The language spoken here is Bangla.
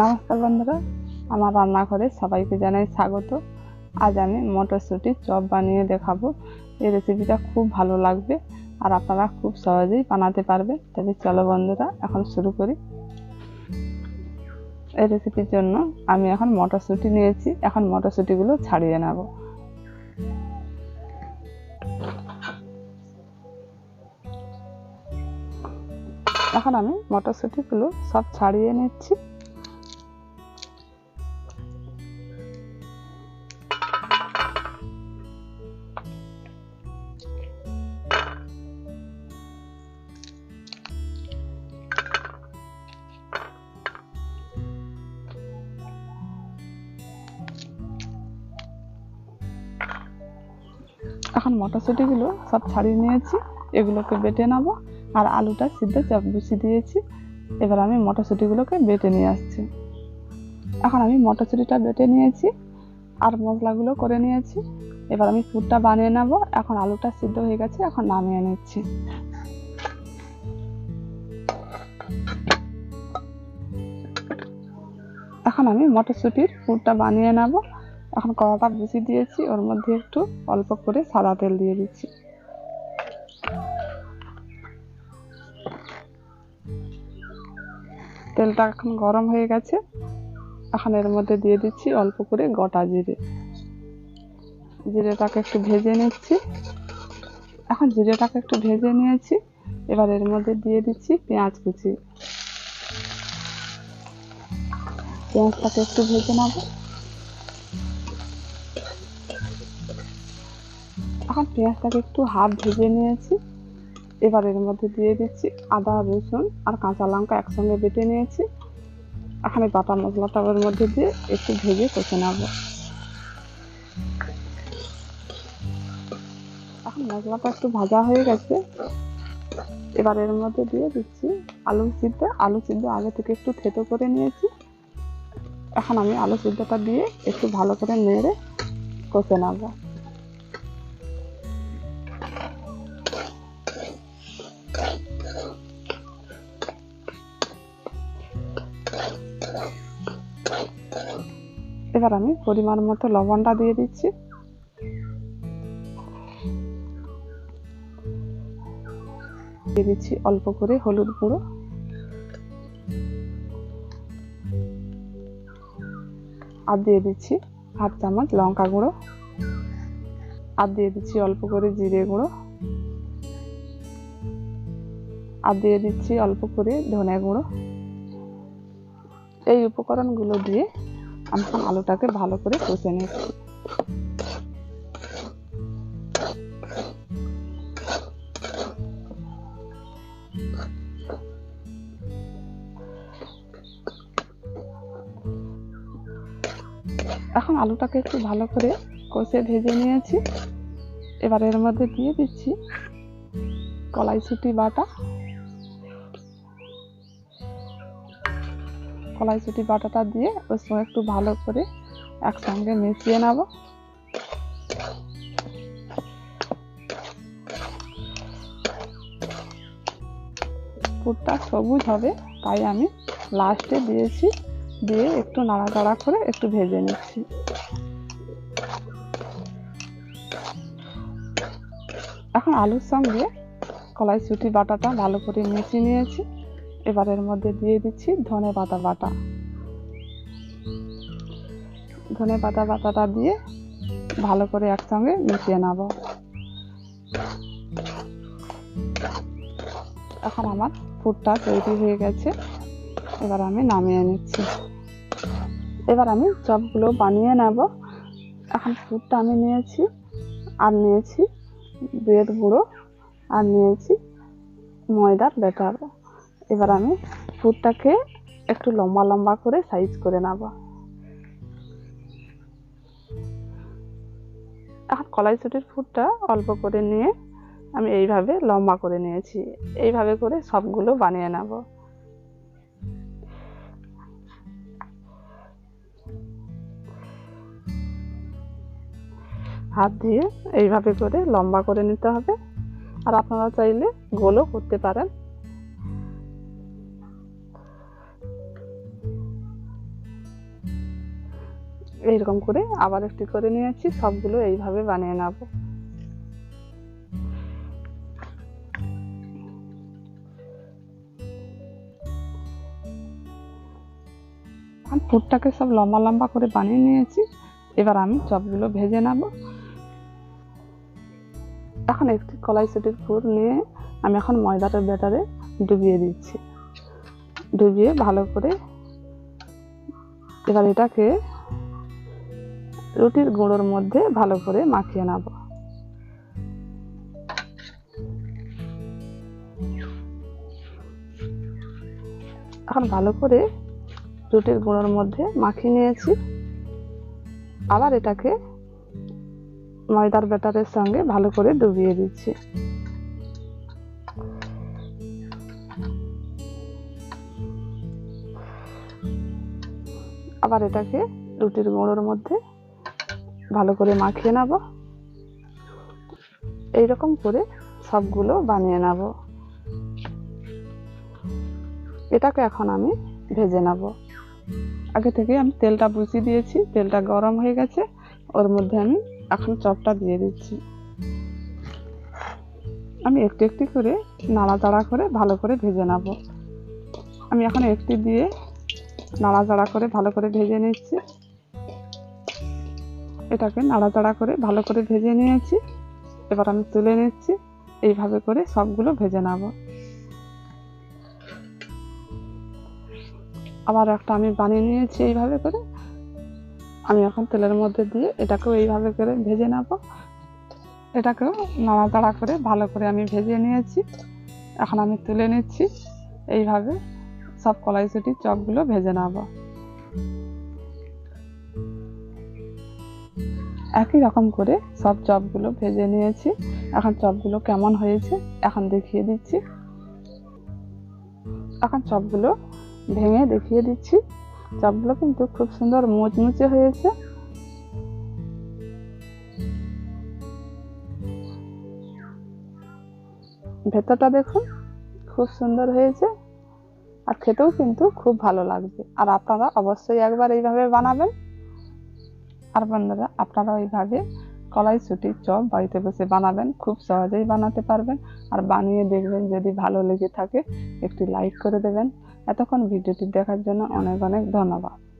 নমস্কার বন্ধুরা, আমার রান্নাঘরে সবাইকে জানাই স্বাগত। আজ আমি মটরশুঁটির চপ বানিয়ে দেখাবো। এই রেসিপিটা খুব ভালো লাগবে আর আপনারা খুব সহজেই বানাতে পারবেন। তবে চলো বন্ধুরা, এখন শুরু করি। এই রেসিপির জন্য আমি এখন মটরশুঁটি নিয়েছি। এখন মটরশুঁটিগুলো ছাড়িয়ে নেব। এখন আমি মটরশুঁটিগুলো সব ছাড়িয়ে নিচ্ছি। এখন মটরশুঁটিগুলো সব ছাড়িয়ে নিয়েছি, এগুলোকে বেটে নেব। আর আলুটা সিদ্ধ চাপ বসিয়ে দিয়েছি। এবার আমি মটরশুঁটিগুলোকে বেটে নিয়ে আসছি। এখন আমি মটরশুঁটিটা বেটে নিয়েছি আর মশলাগুলো করে নিয়েছি। এবার আমি পুরটা বানিয়ে নেব। এখন আলুটা সিদ্ধ হয়ে গেছে, এখন নামিয়ে নিচ্ছি। এখন আমি মটরশুঁটির পুরটা বানিয়ে নেব। এখন কড়াটা বসিয়ে দিয়েছি, ওর মধ্যে একটু অল্প করে সাদা তেল দিয়ে দিচ্ছি। তেলটা এখন গরম হয়ে গেছে, এখন এর মধ্যে দিয়ে দিচ্ছি অল্প করে গোটা জিরে। জিরেটাকে একটু ভেজে নিচ্ছি। এখন জিরেটাকে একটু ভেজে নিয়েছি, এবার এর মধ্যে দিয়ে দিচ্ছি পেঁয়াজ কুচি। পেঁয়াজটাকে একটু ভেজে নেব। এখন পেঁয়াজটাকে একটু হাফ ভেজে নিয়েছি। এবার এর মধ্যে দিয়ে দিচ্ছি আদা, রসুন আর কাঁচা লঙ্কা একসঙ্গে বেটে নিয়েছি। এখন এই বাটা মশলাটা ওর মধ্যে দিয়ে একটু ভেজে কষে নেব। এখন মশলাটা একটু ভাজা হয়ে গেছে। এবার এর মধ্যে দিয়ে দিচ্ছি আলু সিদ্ধ। আলু সিদ্ধ আগে থেকে একটু থেতো করে নিয়েছি। এখন আমি আলু সিদ্ধটা দিয়ে একটু ভালো করে নেড়ে কষে নেব। এবার আমি পরিমাণ মতো লবণটা দিয়ে দিচ্ছি। দিয়ে দিচ্ছি অল্প করে হলুদ গুঁড়ো। আর দিয়ে দিচ্ছি হাফ চামচ লঙ্কা গুঁড়ো। আর দিয়ে দিচ্ছি অল্প করে জিরে গুঁড়ো। আর দিয়ে দিচ্ছি অল্প করে ধনে গুঁড়ো। এই উপকরণগুলো দিয়ে আমি এখন আলুটাকে ভালো করে কষে নিচ্ছি এখন আলুটাকে একটু ভালো করে কষে ভেজে নিয়েছি। এবার এর মধ্যে দিয়ে দিচ্ছি কলাইশুটি বাটা। কলাইশুটি বাটাটা দিয়ে ওর সঙ্গে একটু ভালো করে একসঙ্গে মিশিয়ে নেব। পুরটা সবুজ হবে, তাই আমি লাস্টে দিয়েছি, দিয়ে একটু নাড়াচাড়া করে একটু ভেজে নিচ্ছি। এখন আলুর সঙ্গে কলাইশুটি বাটাটা ভালো করে মিশিয়ে নিয়েছি। এবার এর মধ্যে দিয়ে দিচ্ছি ধনে পাতা বাটা। ধনে পাতা বাটাটা দিয়ে ভালো করে একসঙ্গে মিশিয়ে নেব। এখন আমার ফুডটা তৈরি হয়ে গেছে। এবার আমি নামিয়ে নিচ্ছি। এবার আমি চপগুলো বানিয়ে নেব। এখন ফুডটা আমি নিয়েছি আর নিয়েছি ব্রেড গুঁড়ো আর নিয়েছি ময়দার ব্যাটার এবার আমি ফুডটাকে একটু লম্বা লম্বা করে সাইজ করে নেব। এখন কলাইশুটির ফুডটা অল্প করে নিয়ে আমি এইভাবে লম্বা করে নিয়েছি। এইভাবে করে সবগুলো বানিয়ে নেব। হাত দিয়ে এইভাবে করে লম্বা করে নিতে হবে। আর আপনারা চাইলে গোলও করতে পারেন। এইরকম করে আবার একটি করে নিয়েছি সবগুলো এইভাবে বানিয়ে নেব। ফুটটাকে সব লম্বা লম্বা করে বানিয়ে নিয়েছি। এবার আমি চপগুলো ভেজে নেব। এখন একটি কলাই সেটির ফুট নিয়ে আমি এখন ময়দাটার ব্যাটারে ডুবিয়ে দিচ্ছি। ডুবিয়ে ভালো করে এবার এটাকে রুটির গুঁড়োর মধ্যে ভালো করে মাখিয়ে নেব। এখন ভালো করে রুটির গুঁড়োর মধ্যে মাখিয়ে নিয়েছি। আবার এটাকে ময়দার ব্যাটারের সঙ্গে ভালো করে ডুবিয়ে দিচ্ছি। আবার এটাকে রুটির গুঁড়োর মধ্যে ভালো করে মাখিয়ে নেব। এইরকম করে সবগুলো বানিয়ে নেব। এটাকে এখন আমি ভেজে নেব। আগে থেকে আমি তেলটা বসিয়ে দিয়েছি, তেলটা গরম হয়ে গেছে। ওর মধ্যে আমি এখন চপটা দিয়ে দিচ্ছি। আমি একটু একটি করে নাড়াচাড়া করে ভালো করে ভেজে নেব। আমি এখন একটি দিয়ে নাড়াচাড়া করে ভালো করে ভেজে নিচ্ছি। এটাকে নাড়াচাড়া করে ভালো করে ভেজে নিয়েছি। এবার আমি তুলে নিচ্ছি। এইভাবে করে সবগুলো ভেজে নেব। আবার একটা আমি বানিয়ে নিয়েছি এইভাবে করে। আমি এখন তেলের মধ্যে দিয়ে এটাকেও এইভাবে করে ভেজে নেব। এটাকেও নাড়াচাড়া করে ভালো করে আমি ভেজে নিয়েছি। এখন আমি তুলে নিচ্ছি। এইভাবে সব কড়াইশুটির চপগুলো ভেজে নেব। একই রকম করে সব চপগুলো ভেজে নিয়েছি। এখন চপগুলো কেমন হয়েছে, এখন দেখিয়ে দিচ্ছি। এখন চপগুলো ভেঙে দেখিয়ে দিচ্ছি। চপগুলো কিন্তু খুব সুন্দর মুচমুচে হয়েছে। ভেতরটা দেখুন, খুব সুন্দর হয়েছে। আর খেতেও কিন্তু খুব ভালো লাগবে আর আপনারা অবশ্যই একবার এইভাবে বানাবেন। আর বন্ধুরা, আপনারা এইভাবে কলাইশুটির চপ বাড়িতে বসে বানাবেন, খুব সহজেই বানাতে পারবেন। আর বানিয়ে দেখবেন যদি ভালো লেগে থাকে, একটি লাইক করে দেবেন। এতক্ষণ ভিডিওটি দেখার জন্য অনেক অনেক ধন্যবাদ।